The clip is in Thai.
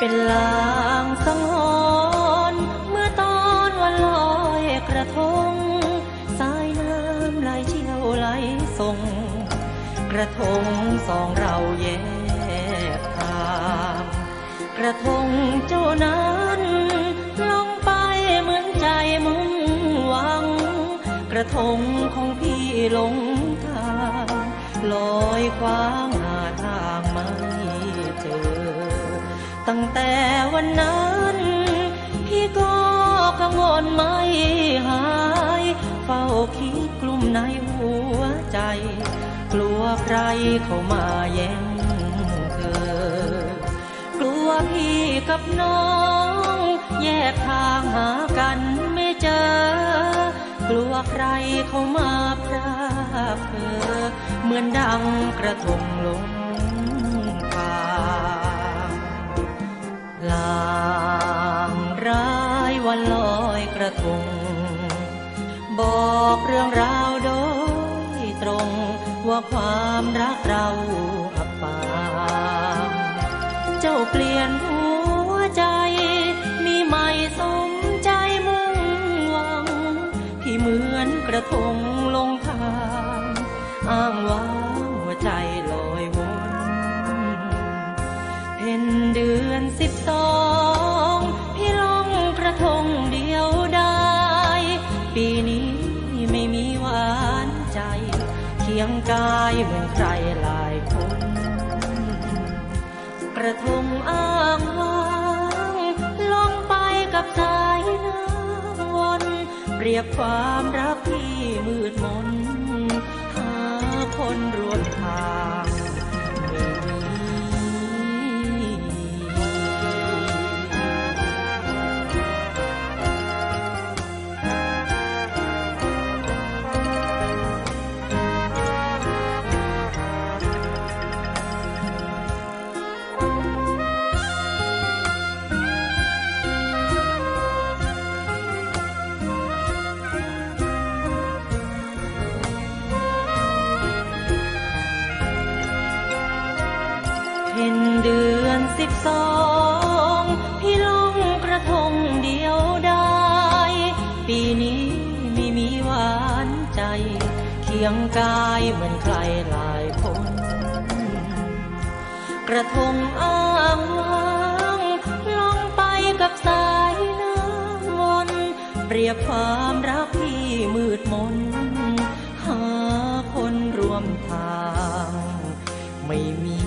เป็นลางสังหรณ์เมื่อตอนวันลอยกระทง สายน้ำไหลเชี่ยวไหลส่ง กระทงสองเราแยกทาง กระทงเจ้านั้นลงไปเหมือนใจมุ่งหวัง กระทงของพี่หลงทางลอยคว้างหาทางไม่เจอ ตั้งแต่วันนั้น พี่ก็กังวลไม่หาย เฝ้าคิดกลุ่มในหัวใจ กลัวใครเข้ามาแย่งเธอกลัวพี่กับน้อง แยกทางหากันไม่เจอกลัวใครเข้ามาพรากเธอเหมือนดังกระทงลงางร้ายวันลอยกระทง บอกเรื่องราวโดยตรงว่าความรักเราอับปางเจ้าเปลี่ยนหัวใจ มีใหม่สมใจมุ่งหวัง ที่เหมือนกระทงลงทาง อ้างว้า พ็นเดือนสิบสองพี่ลงกระทงเดียวได้ ปีนี้ไม่มีหวานใจ เคียงกายเหมือนใครหลายคน กระทงอ้างว้างลงไปกับสายน้ำวนเปรียบความรักที่มืดมนหาคนร่วมทาง เดือนสิบสองพี่ลงกระทงเดียวได้ ปีนี้ไม่มีหวานใจ เคียงกายเหมือนใครหลายคน กระทงอ้างว้างลงไปกับสายน้ำวนเปรียบความรักที่มืดมน หาคนร่วมทาง ไม่มี